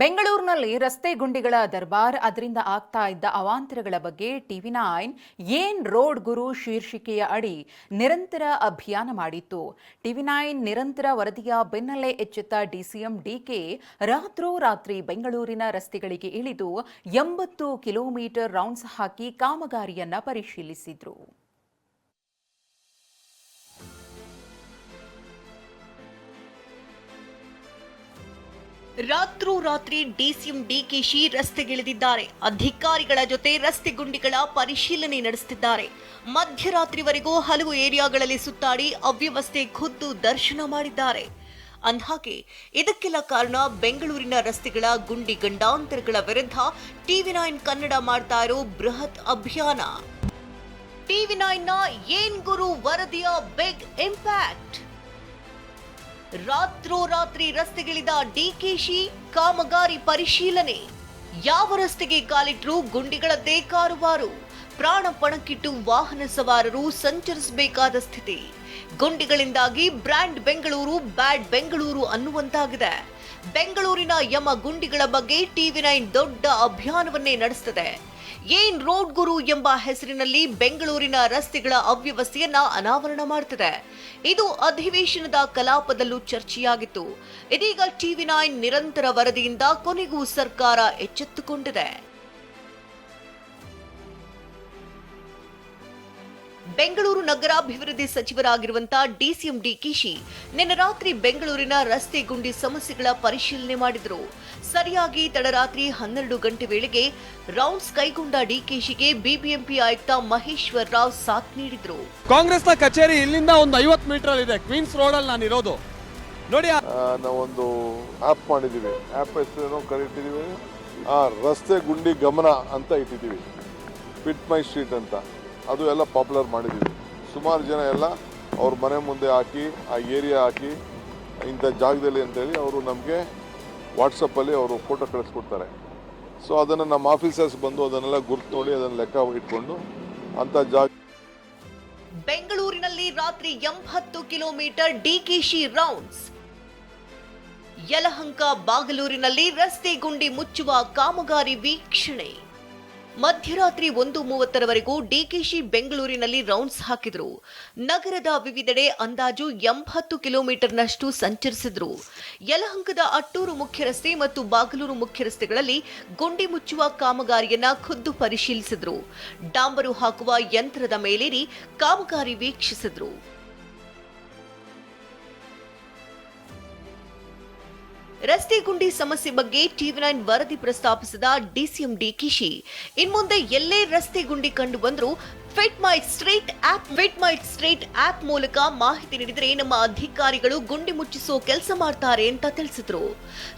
ಬೆಂಗಳೂರಿನಲ್ಲಿ ರಸ್ತೆ ಗುಂಡಿಗಳ ದರ್ಬಾರ್. ಅದರಿಂದ ಆಗ್ತಾ ಇದ್ದ ಅವಾಂತರಗಳ ಬಗ್ಗೆ ಟಿವಿ ನೈನ್ ಏನ್ ರೋಡ್ ಗುರು ಶೀರ್ಷಿಕೆಯ ಅಡಿ ನಿರಂತರ ಅಭಿಯಾನ ಮಾಡಿತ್ತು. ಟಿವಿ ನೈನ್ ನಿರಂತರ ವರದಿಯ ಬೆನ್ನಲ್ಲೇ ಎಚ್ಚೆತ್ತ ಡಿಸಿಎಂ ಡಿಕೆ ರಾತ್ರೋರಾತ್ರಿ ಬೆಂಗಳೂರಿನ ರಸ್ತೆಗಳಿಗೆ ಇಳಿದು ಎಂಬತ್ತು ಕಿಲೋಮೀಟರ್ ರೌಂಡ್ಸ್ ಹಾಕಿ ಕಾಮಗಾರಿಯನ್ನ ಪರಿಶೀಲಿಸಿದ್ರು. ರಾತ್ರೋರಾತ್ರಿ ಡಿಸಿಎಂ ಡಿಕೆಶಿ ರಸ್ತೆಗಿಳಿದಿದ್ದಾರೆ. ಅಧಿಕಾರಿಗಳ ಜೊತೆ ರಸ್ತೆ ಗುಂಡಿಗಳ ಪರಿಶೀಲನೆ ನಡೆಸುತ್ತಿದ್ದಾರೆ. ಮಧ್ಯರಾತ್ರಿವರೆಗೂ ಹಲವು ಏರಿಯಾಗಳಲ್ಲಿ ಸುತ್ತಾಡಿ ಅವ್ಯವಸ್ಥೆ ಖುದ್ದು ದರ್ಶನ ಮಾಡಿದ್ದಾರೆ. ಅಂದಹಾಗೆ, ಇದಕ್ಕೆಲ್ಲ ಕಾರಣ ಬೆಂಗಳೂರಿನ ರಸ್ತೆಗಳ ಗುಂಡಿ ಗಂಡಾಂತರಗಳ ವಿರುದ್ಧ ಟಿವಿ ನೈನ್ ಕನ್ನಡ ಮಾಡ್ತಾ ಇರೋ ಬೃಹತ್ ಅಭಿಯಾನ. ಟಿವಿ ನೈನ್ನ ಏನ್ ಗುರು ವರದಿಯ ಬಿಗ್ ಇಂಪ್ಯಾಕ್ಟ್ ರಾತ್ರೋರಾತ್ರಿ ರಸ್ತೆಗಿಳಿದ ಡಿಕೆಶಿ ಕಾಮಗಾರಿ ಪರಿಶೀಲನೆ. ಯಾವ ರಸ್ತೆಗೆ ಕಾಲಿಟ್ರೂ ಗುಂಡಿಗಳದ್ದೇ ಕಾರುವಾರು ಪ್ರಾಣ ಪಣಕ್ಕಿಟ್ಟು ವಾಹನ ಸವಾರರು ಸಂಚರಿಸಬೇಕಾದ ಸ್ಥಿತಿ. ಗುಂಡಿಗಳಿಂದಾಗಿ ಬ್ರ್ಯಾಂಡ್ ಬೆಂಗಳೂರು, ಬ್ಯಾಡ್ ಬೆಂಗಳೂರು ಅನ್ನುವಂತಾಗಿದೆ. ಬೆಂಗಳೂರಿನ ಯಮ ಗುಂಡಿಗಳ ಬಗ್ಗೆ ಟಿವಿ ನೈನ್ ದೊಡ್ಡ ಅಭಿಯಾನವನ್ನೇ ನಡೆಸುತ್ತದೆ ಏನ್ ರೋಡ್ ಗುರು ಎಂಬ ಹೆಸರಿನಲ್ಲಿ ಬೆಂಗಳೂರಿನ ರಸ್ತೆಗಳ ಅವ್ಯವಸ್ಥೆಯನ್ನ ಅನಾವರಣ ಮಾಡುತ್ತದೆ ಇದು ಅಧಿವೇಶನದ ಕಲಾಪದಲ್ಲೂ ಚರ್ಚೆಯಾಗಿತ್ತು. ಇದೀಗ ಟಿವಿ ನೈನ್ ನಿರಂತರ ವರದಿಯಿಂದ ಕೊನೆಗೂ ಸರ್ಕಾರ ಎಚ್ಚೆತ್ತುಕೊಂಡಿದೆ. ಬೆಂಗಳೂರು ನಗರಾಭಿವೃದ್ಧಿ ಸಚಿವರಾಗಿರುವಂತಹ ಡಿಸಿಎಂ ಡಿಕಿಶಿ ನಿನ್ನೆ ರಾತ್ರಿ ಬೆಂಗಳೂರಿನ ರಸ್ತೆ ಗುಂಡಿ ಸಮಸ್ಯೆಗಳ ಪರಿಶೀಲನೆ ಮಾಡಿದರು. ಸರಿಯಾಗಿ ತಡರಾತ್ರಿ ಹನ್ನೆರಡು ಗಂಟೆ ವೇಳೆಗೆ ರೌಂಡ್ಸ್ ಕೈಗೊಂಡ ಡಿಕೆಶಿಗೆ ಬಿಬಿಎಂಪಿ ಆಯುಕ್ತ ಮಹೇಶ್ವರ್ ರಾವ್ ಸಾಥ್ ನೀಡಿದ್ರು. ಕಾಂಗ್ರೆಸ್ನ ಕಚೇರಿ ಇಲ್ಲಿಂದ ಒಂದು ಐವತ್ತು ಮೀಟರ್ ಇದೆ ಕ್ವೀನ್ಸ್ ರೋಡ್ ಅಲ್ಲಿ ನಾನು ಇರೋದು. ನೋಡಿ ನಾವೊಂದು ಆ್ಯಪ್ ಮಾಡಿದ್ದೀವಿ. ಆ್ಯಪ್ ಹೆಸರು ಕರೀತಿದ್ದೀವಿ. ಆ ರಸ್ತೆ ಗುಂಡಿ ಗಮನ ಅಂತ ಇಟ್ಟಿದ್ದೀವಿ. ಫಿಟ್ ಮೈ ಸ್ಟ್ರೀಟ್ ಅಂತ. ಅದು ಎಲ್ಲ ಪಾಪ್ಯುಲರ್ ಮಾಡಿದ್ದೀವಿ. ಸುಮಾರು ಜನ ಎಲ್ಲ ಅವ್ರ ಮನೆ ಮುಂದೆ ಹಾಕಿ, ಆ ಏರಿಯಾ ಹಾಕಿ, ಇಂಥ ಜಾಗದಲ್ಲಿ ಅಂತೇಳಿ ಅವರು ನಮಗೆ ವಾಟ್ಸಪ್ಪಲ್ಲಿ ಅವರು ಫೋಟೋ ಕಳಿಸ್ಕೊಡ್ತಾರೆ. ಸೊ ಅದನ್ನು ನಮ್ಮ ಆಫೀಸರ್ಸ್ ಬಂದು ಅದನ್ನೆಲ್ಲ ಗುರ್ತು ನೋಡಿ ಅದನ್ನು ಲೆಕ್ಕ ಇಟ್ಕೊಂಡು ಅಂಥ ಜಾಗ ಬೆಂಗಳೂರಿನಲ್ಲಿ ರಾತ್ರಿ ಎಂಬತ್ತು ಕಿಲೋಮೀಟರ್ ಡಿಕೆಶಿ ರೌಂಡ್ಸ್ ಯಲಹಂಕ ಬಾಗಲೂರಿನಲ್ಲಿ ರಸ್ತೆ ಗುಂಡಿ ಮುಚ್ಚುವ ಕಾಮಗಾರಿ ವೀಕ್ಷಣೆ. ಮಧ್ಯರಾತ್ರಿ ಒಂದು ಮೂವತ್ತರವರೆಗೂ ಡಿಕೆಶಿ ಬೆಂಗಳೂರಿನಲ್ಲಿ ರೌಂಡ್ಸ್ ಹಾಕಿದ್ರು. ನಗರದ ವಿವಿಧೆಡೆ ಅಂದಾಜು ಎಂಬತ್ತು ಕಿಲೋಮೀಟರ್ನಷ್ಟು ಸಂಚರಿಸಿದ್ರು. ಯಲಹಂಕದ ಅಟ್ಟೂರು ಮುಖ್ಯ ರಸ್ತೆ ಮತ್ತು ಬಾಗಲೂರು ಮುಖ್ಯ ರಸ್ತೆಗಳಲ್ಲಿ ಗುಂಡಿ ಮುಚ್ಚುವ ಕಾಮಗಾರಿಯನ್ನ ಖುದ್ದು ಪರಿಶೀಲಿಸಿದ್ರು. ಡಾಂಬರು ಹಾಕುವ ಯಂತ್ರದ ಮೇಲೇರಿ ಕಾಮಗಾರಿ ವೀಕ್ಷಿಸಿದ್ರು. ರಸ್ತೆ ಗುಂಡಿ ಸಮಸ್ಯೆ ಬಗ್ಗೆ ಟಿವಿ ನೈನ್ ವರದಿ ಪ್ರಸ್ತಾಪಿಸಿದ ಡಿಸಿಎಂ ಡಿ ಕಿಶಿ. ಇನ್ಮುಂದೆ ಎಲ್ಲೇ ರಸ್ತೆ ಗುಂಡಿ ಕಂಡು ಬಂದರೂ fit my street app, fit my street app ಮೂಲಕ ಮಾಹಿತಿ ನೀಡಿದರೆ ನಮ್ಮ ಅಧಿಕಾರಿಗಳು ಗುಂಡಿ ಮುಚ್ಚಿಸೋ ಕೆಲಸ ಮಾಡ್ತಾರೆ ಅಂತ ತಿಳಿಸಿದ್ರು.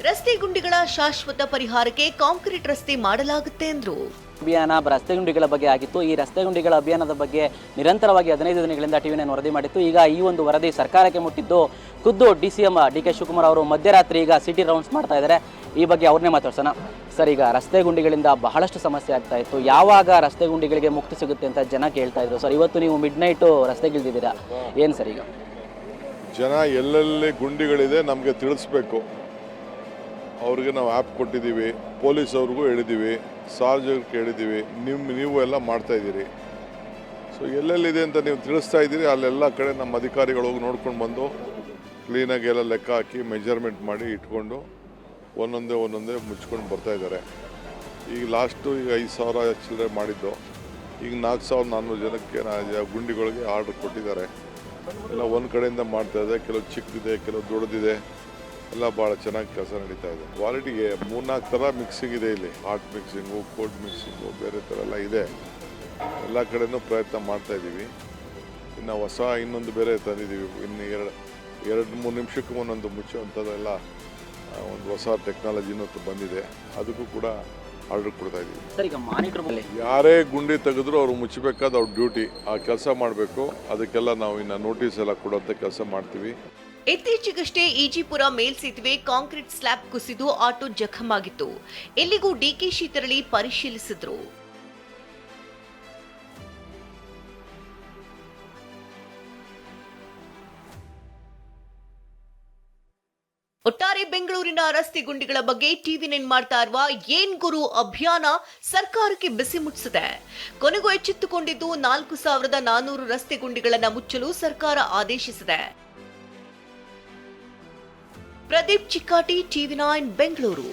ರಸ್ತೆ ಗುಂಡಿಗಳ ಶಾಶ್ವತ ಪರಿಹಾರಕ್ಕೆ ಕಾಂಕ್ರೀಟ್ ರಸ್ತೆ ಮಾಡಲಾಗುತ್ತೆ ಎಂದ್ರು ಅಭಿಯಾನ ರಸ್ತೆ ಗುಂಡಿಗಳ ಬಗ್ಗೆ ಆಗಿತ್ತು. ಈ ರಸ್ತೆ ಗುಂಡಿಗಳ ಅಭಿಯಾನದ ಬಗ್ಗೆ ನಿರಂತರವಾಗಿ ಹದಿನೈದು ದಿನಗಳಿಂದ ಟಿವಿ ನೈನ್ ವರದಿ ಮಾಡಿತ್ತು. ಈಗ ಈ ಒಂದು ವರದಿ ಸರ್ಕಾರಕ್ಕೆ ಮುಟ್ಟಿದ್ದು ಖುದ್ದು D C M D K Shivakumar ಅವರು ಮಧ್ಯರಾತ್ರಿ ಈಗ ಸಿಟಿ ರೌಂಡ್ಸ್ ಮಾಡ್ತಾ ಇದ್ದಾರೆ. ಈ ಬಗ್ಗೆ ಅವ್ರನ್ನೇ ಮಾತಾಡ್ಸೋಣ. ಸರ್, ಈಗ ರಸ್ತೆ ಗುಂಡಿಗಳಿಂದ ಬಹಳಷ್ಟು ಸಮಸ್ಯೆ ಆಗ್ತಾ ಇತ್ತು. ಯಾವಾಗ ರಸ್ತೆ ಗುಂಡಿಗಳಿಗೆ ಮುಕ್ತಿ ಸಿಗುತ್ತೆ ಅಂತ ಜನ ಕೇಳ್ತಾ ಇದ್ರು. ಸರ್, ಇವತ್ತು ನೀವು ಮಿಡ್ ನೈಟು ರಸ್ತೆಗಿಳಿದಿದ್ದೀರಾ? ಏನು ಸರ್ ಈಗ? ಜನ ಎಲ್ಲೆಲ್ಲಿ ಗುಂಡಿಗಳಿದೆ ನಮಗೆ ತಿಳಿಸ್ಬೇಕು. ಅವ್ರಿಗೆ ನಾವು ಆ್ಯಪ್ ಕೊಟ್ಟಿದ್ದೀವಿ, ಪೊಲೀಸ್ ಅವ್ರಿಗೂ ಹೇಳಿದ್ದೀವಿ. ಸಾರ್ವಜನಿಕರಿಗೆ ಕೇಳಿದ್ದೀವಿ. ನಿಮ್ಮ ನೀವು ಎಲ್ಲ ಮಾಡ್ತಾ ಇದ್ದೀರಿ. ಸೊ ಎಲ್ಲೆಲ್ಲಿದೆ ಅಂತ ನೀವು ತಿಳಿಸ್ತಾ ಇದ್ದೀರಿ. ಅಲ್ಲೆಲ್ಲ ಕಡೆ ನಮ್ಮ ಅಧಿಕಾರಿಗಳು ಹೋಗಿ ನೋಡ್ಕೊಂಡು ಬಂದು ಕ್ಲೀನಾಗಿ ಎಲ್ಲ ಲೆಕ್ಕ ಹಾಕಿ ಮೆಜರ್ಮೆಂಟ್ ಮಾಡಿ ಇಟ್ಕೊಂಡು ಒಂದೊಂದೇ ಒಂದೊಂದೇ ಮುಚ್ಕೊಂಡು ಬರ್ತಾ ಇದ್ದಾರೆ. ಈಗ ಲಾಸ್ಟು ಈಗ ಐದು ಸಾವಿರ ಚಿಲ್ಲರೆ ಮಾಡಿದ್ದು. ಈಗ ನಾಲ್ಕು ಸಾವಿರದ ನಾನ್ನೂರು ಜನಕ್ಕೆ ಗುಂಡಿಗಳಿಗೆ ಆರ್ಡ್ರ್ ಕೊಟ್ಟಿದ್ದಾರೆ. ಎಲ್ಲ ಒಂದು ಕಡೆಯಿಂದ ಮಾಡ್ತಾ ಇದೆ. ಕೆಲವು ಚಿಕ್ಕದಿದೆ, ಕೆಲವು ದೊಡ್ಡದಿದೆ. ಎಲ್ಲ ಭಾಳ ಚೆನ್ನಾಗಿ ಕೆಲಸ ನಡೀತಾ ಇದೆ. ಕ್ವಾಲಿಟಿಗೆ ಮೂರ್ನಾಲ್ಕು ಥರ ಮಿಕ್ಸಿಂಗ್ ಇದೆ ಇಲ್ಲಿ. ಹಾಟ್ ಮಿಕ್ಸಿಂಗು ಕೋಲ್ಡ್ ಮಿಕ್ಸಿಂಗು ಬೇರೆ ಥರ ಎಲ್ಲ ಇದೆ. ಎಲ್ಲ ಕಡೆನೂ ಪ್ರಯತ್ನ ಮಾಡ್ತಾ ಇದ್ದೀವಿ. ಇನ್ನು ಹೊಸ ಇನ್ನೊಂದು ಬೇರೆ ತಂದಿದ್ದೀವಿ. ಇನ್ನು ಎರಡು ಎರಡು ಮೂರು ನಿಮಿಷಕ್ಕೂ ಒಂದೊಂದು ಮುಚ್ಚುವಂಥದ್ದೆಲ್ಲ ಒಂದು ಹೊಸ ಟೆಕ್ನಾಲಜಿನೂ ಬಂದಿದೆ. ಅದಕ್ಕೂ ಕೂಡ ಆರ್ಡರ್ ಕೊಡ್ತಾ ಇದ್ದೀವಿ. ಯಾರೇ ಗುಂಡಿ ತೆಗೆದ್ರು ಅವ್ರು ಮುಚ್ಚಬೇಕಾದ ಅವ್ರ ಡ್ಯೂಟಿ ಆ ಕೆಲಸ ಮಾಡಬೇಕು. ಅದಕ್ಕೆಲ್ಲ ನಾವು ಇನ್ನು ನೋಟಿಸ್ ಎಲ್ಲ ಕೊಡುವಂಥ ಕೆಲಸ ಮಾಡ್ತೀವಿ. ಇತ್ತೀಚೆಗಷ್ಟೇ ಈಜಿಪುರ ಮೇಲ್ಸೇತುವೆ ಕಾಂಕ್ರೀಟ್ ಸ್ಲ್ಯಾಬ್ ಕುಸಿದು ಆಟೋ ಜಖಮಾಗಿತ್ತು. ಎಲ್ಲಿಗೂ ಡಿಕೆಶಿ ತೆರಳಿ ಪರಿಶೀಲಿಸಿದ್ರು. ಒಟ್ಟಾರೆ ಬೆಂಗಳೂರು ಬೆಂಗಳೂರಿನ ರಸ್ತೆ ಗುಂಡಿಗಳ ಬಗ್ಗೆ ಟಿವಿ ನೈನ್ ಮಾಡ್ತಾ ಇರುವ ಏನ್ ಗುರು ಅಭಿಯಾನ ಸರ್ಕಾರಕ್ಕೆ ಬಿಸಿ ಮುಟ್ಟಿಸಿದೆ ಕೊನೆಗೂ ಎಚ್ಚೆತ್ತುಕೊಂಡಿದ್ದು ನಾಲ್ಕು ಸಾವಿರದ ನಾನೂರು ರಸ್ತೆ ಗುಂಡಿಗಳನ್ನು ಮುಚ್ಚಲು ಸರ್ಕಾರ ಆದೇಶಿಸಿದೆ. Pradeep Chikkati TV nine Bengaluru.